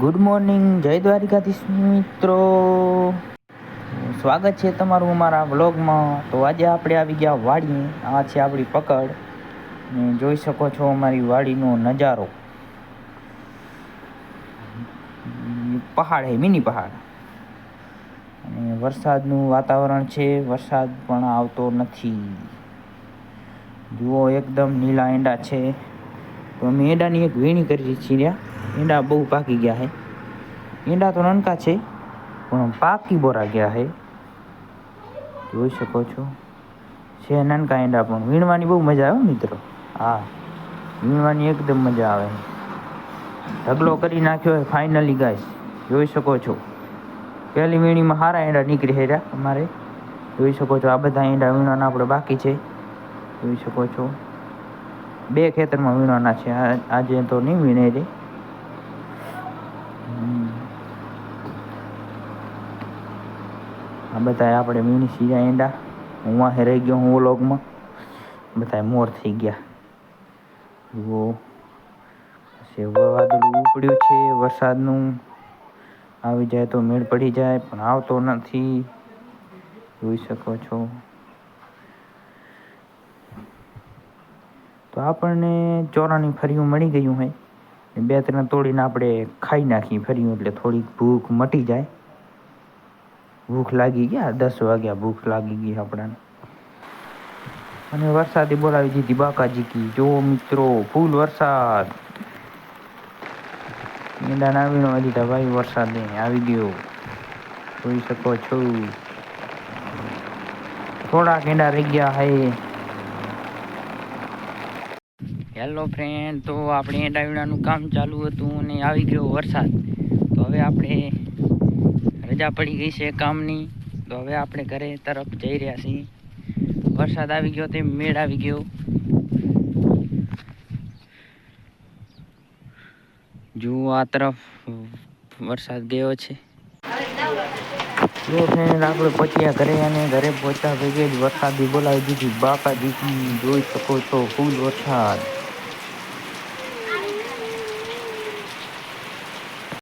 Good morning જય દ્વારિકાધીશ મિત્રો. સ્વાગત છે તમારું અમારા વ્લોગમાં. તો આજે આપણે આવી ગયા વાડીએ. આ છે આપણી પકડ. ને જોઈ શકો છો અમારી વાડીનો નજારો. પહાડ હે, મિની પહાડ. અને વરસાદનું વાતાવરણ છે. વરસાદ પણ આવતો નથી. જુઓ, એકદમ નીલા એંડા છે. તો અમે એંડાની એક વીણી કરી છીએ. ઈંડા બહુ પાકી ગયા છે ઈંડા તો નાનકા છે, પણ પાકી બોરા ગયા છે જોઈ શકો છો. છે નાનકા ઈંડા, પણ વીણવાની બહુ મજા આવે હો મિત્રો. હા, વીણવાની એકદમ મજા આવે ઢગલો કરી નાખ્યો હોય ફાઇનલી ગાઈસ જોઈ શકો છો. પહેલી વીણીમાં સારા ઈંડા નીકળી રહ્યા અમારે. જોઈ શકો છો આ બધા ઈંડા વીણવાના આપણે બાકી છે. જોઈ શકો છો. બે ખેતરમાં વીણવાના છે. આજે તો નહીં વીણે રે. આ બધા આપણે મીની સીજા એંડા હું વાહે રહી ગયો હું વ્લોગમાં બધા મોર થઈ ગયા. જુઓ. પછી વાદળું ઉપડ્યું છે, વરસાદનું. આવી જાય તો મેળ પડી જાય, પણ આવતો નથી. જોઈ શકો છો. તો આપણને ચોરાની ફરિયું મળી ગયું હોય બે ત્રણ તોડીને આપણે ખાઈ નાખીએ ફરિયું, એટલે થોડીક ભૂખ મટી જાય. ભૂખ લાગી ગયા, દસ વાગ્યા ભૂખ લાગી ગઈ આપણને. અને વરસાદે બોલાવી દીધી બાકાજી કી, જો મિત્રો, ફૂલ વરસાદ. ઈંડા આવી વીણવા દીધા, ભાઈ, વરસાદે આવી ગયો. જોઈ શકો છો. થોડાક કેંડા રહી ગયા હે. હેલો ફ્રેન્ડ તો આપણે વીણાનું કામ ચાલુ હતું અને આવી ગયો વરસાદ. તો હવે આપણે રજા પડી ગઈ છે કામની. તો હવે આપણે ઘરે તરફ જઈ રહ્યા છીએ. વરસાદ આવી ગયો તે મેળ આવી ગયો. જુઓ આ તરફ વરસાદ ગયો છે. જો આપણે પહોંચ્યા ઘરે અને ઘરે પહોંચ્યા ભેગે જ વરસાદી બોલાવી દીધી. બાપા દીધી જોઈ શકો છો ફૂલ વરસાદ.